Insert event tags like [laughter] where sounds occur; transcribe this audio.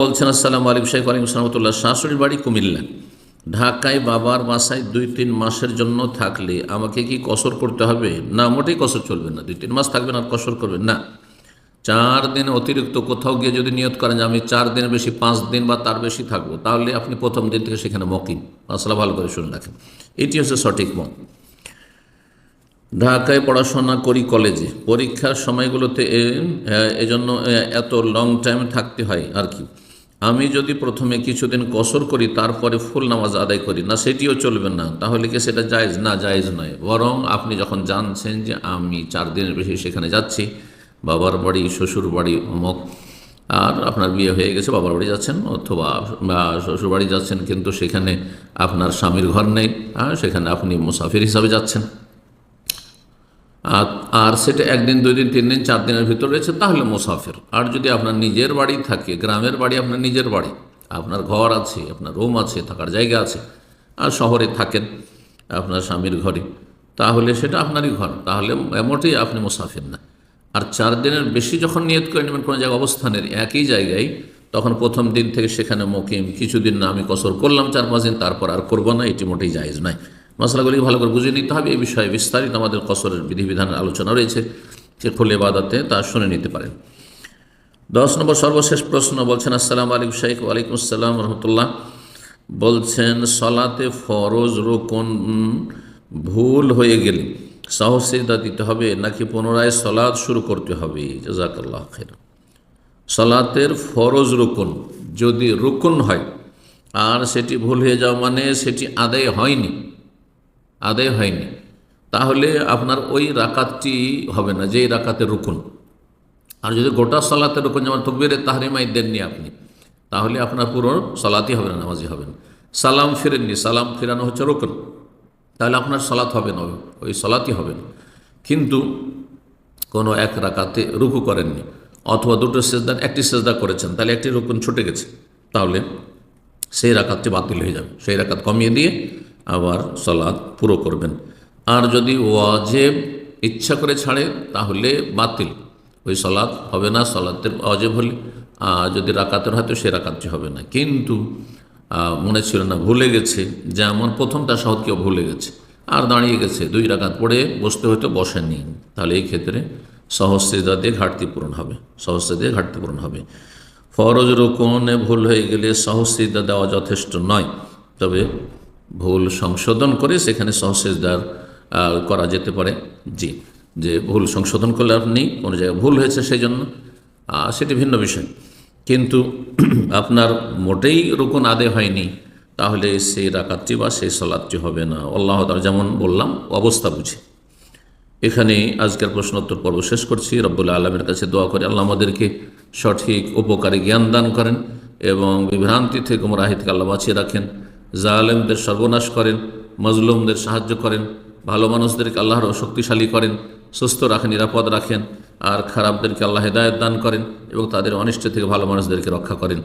বলছেন, আসসালামু আলাইকুম শেখ আলিম সালামতুল্লাহ শাশুড়ির বাড়ি কুমিল্লা। ঢাকায় বাবার বাসায় দুই তিন মাসের জন্য থাকলে আমাকে কি কসর করতে হবে? না, মোটেই কসর চলবে না। দুই তিন মাস থাকবেন আর কসর করবেন না। চার দিন অতিরিক্ত কোথাও গিয়ে যদি নিয়ত করেন যে, আমি চার দিন বেশি, পাঁচ দিন বা তার বেশি থাকব, তাহলে আপনি প্রথম দিন থেকে সেখানে মকিম মশলা ভালো করে শুনে রাখেন। এটি হচ্ছে সঠিক মত। ঢাকায় পড়াশোনা করি কলেজে। পরীক্ষার সময়গুলোতে এজন্য এত লং টাইম থাকতে হয়, আর কি। আমি যদি প্রথমে কিছুদিন কসর করি, তারপরে ফুল নামাজ আদায় করি, না সেটিও চলবে না। তাহলে কি সেটা জায়েজ? না, জায়েজ নয়। বরং আপনি যখন জানছেন যে আমি চার দিনের বেশি সেখানে যাচ্ছি, বাবার বাড়ি, শ্বশুর বাড়ি, অমক, আর আপনার বিয়ে হয়ে গেছে, বাবার বাড়ি যাচ্ছেন, অথবা শ্বশুর বাড়ি যাচ্ছেন, কিন্তু সেখানে আপনার স্বামীর ঘর নেই সেখানে আপনি মুসাফির হিসাবে যাচ্ছেন। আর সেটা একদিন দুই দিন তিন দিন চার দিনের ভিতর রয়েছে, তাহলে মুসাফির। আর যদি আপনার নিজের বাড়ি থাকে, গ্রামের বাড়ি আপনার নিজের বাড়ি, আপনার ঘর আছে, আপনার রুম আছে, থাকার জায়গা আছে, আর শহরে থাকেন আপনার স্বামীর ঘরে, তাহলে সেটা আপনারই ঘর, তাহলে মোটেই আপনি মুসাফির না। আর চার দিনের বেশি যখন নিয়ত করে নেবেন, কোনো জায়গায় অবস্থানের একই জায়গায়, তখন প্রথম দিন থেকে সেখানে মকিম, কিছুদিন না আমি কসর করলাম চার পাঁচ দিন, তারপর আর করব না, এটি মোটেই জায়েজ নয়। মশলাগুলি ভালো করে বুঝে নিতে হবে। এই বিষয়ে বিস্তারিত আমাদের কসরের বিধিবিধানের আলোচনা রয়েছে। যে খুলে বাদাতে তা শুনে নিতে পারেন। দশ নম্বর সর্বশেষ প্রশ্ন বলছেন, আসসালাম আলাইকুম শাইখ, ওয়ালাইকুম আসসালাম রহমতুল্লাহ। বলছেন, সলাতে ফরজ রোকন ভুল হয়ে গেলে সাহসিদা দিতে হবে নাকি পুনরায় সলাদ শুরু করতে হবে? জাজাকাল্লাহ খের সলাতের ফরজ রুকুন যদি রুকুন হয়, আর সেটি ভুল হয়ে যাওয়া মানে সেটি আদায় হয়নি আদায় হয়নি। তাহলে আপনার ওই রাকাতটি হবে না, যেই রাকাতের রুকুন। আর যদি গোটা সলাতের রুকুন, যেমন তকবিরে তাহরিমাই দেননি আপনি, তাহলে আপনার পুরো সলাতই হবে না নামাজি হবে না। সালাম ফিরেননি, সালাম ফিরানো হচ্ছে রুকুন। তাহলে আপনার সলাত হবে না, ওই সলাতই হবে না। কিন্তু কোনো এক রাকাতে রুকু করেননি, অথবা দুটো সেজদার একটি সেজদা করেছেন, তাহলে একটি রুকুন ছুটে গেছে। তাহলে সেই রাকাতটি বাতিল হয়ে যাবে। সেই রাকাত কমিয়ে দিয়ে আবার সলাদ পুরো করবেন। আর যদি ওয়াজেব ইচ্ছা করে ছাড়ে, তাহলে বাতিল। ওই সলাদ হবে না, সলাতের অজেব হলে। আর যদি রাকাতের হয়তো সে রাকাতটি হবে না। কিন্তু মনে ছিল না, ভুলে গেছে। যেমন প্রথম তার সাহদ কেউ ভুলে গেছে। আর দাঁড়িয়ে গেছে, দুই রাকাত পড়ে বসতে হয়তো বসেনি তাহলে এই ক্ষেত্রে সহস্রিদা দিয়ে ঘাটতি পূরণ হবে। সহস্র দিয়ে ঘাটতি পূরণ হবে। ফরজ রোকনে ভুল হয়ে গেলে সহস্রিদা দেওয়া যথেষ্ট নয়। তবে ভুল সংশোধন করে সেখানে সহস্রিদার করা যেতে পারে। জি, যে ভুল সংশোধন করলে আপনি কোনো জায়গায় ভুল হয়েছে সেই জন্য সেটি ভিন্ন বিষয়। কিন্তু [clears throat] আপনার মোটেই রুকুন আদায় হয়নি, তাহলে সেই রাকাতটি বা সেই সলাদটি হবে না। আল্লাহ তার যেমন বললাম, অবস্থা বুঝে। এখানে আজকের প্রশ্নোত্তর পর্ব শেষ করছি। রব্বুল্লা আলমের কাছে দোয়া করে, আল্লাহ আমাদেরকে সঠিক, উপকারী জ্ঞান দান করেন এবং বিভ্রান্তি থেকে গুমরাহি থেকে আল্লাহ বাঁচিয়ে রাখেন। জালেমদের সর্বনাশ করেন, মজলুমদের সাহায্য করেন, ভালো মানুষদেরকে আল্লাহর শক্তিশালী করেন, সুস্থ রাখেন, নিরাপদ রাখেন, আর খারাপদেরকে আল্লাহ হেদায়ত দান করেন এবং তাদের অনিষ্ট থেকে ভালো মানুষদেরকে রক্ষা করেন।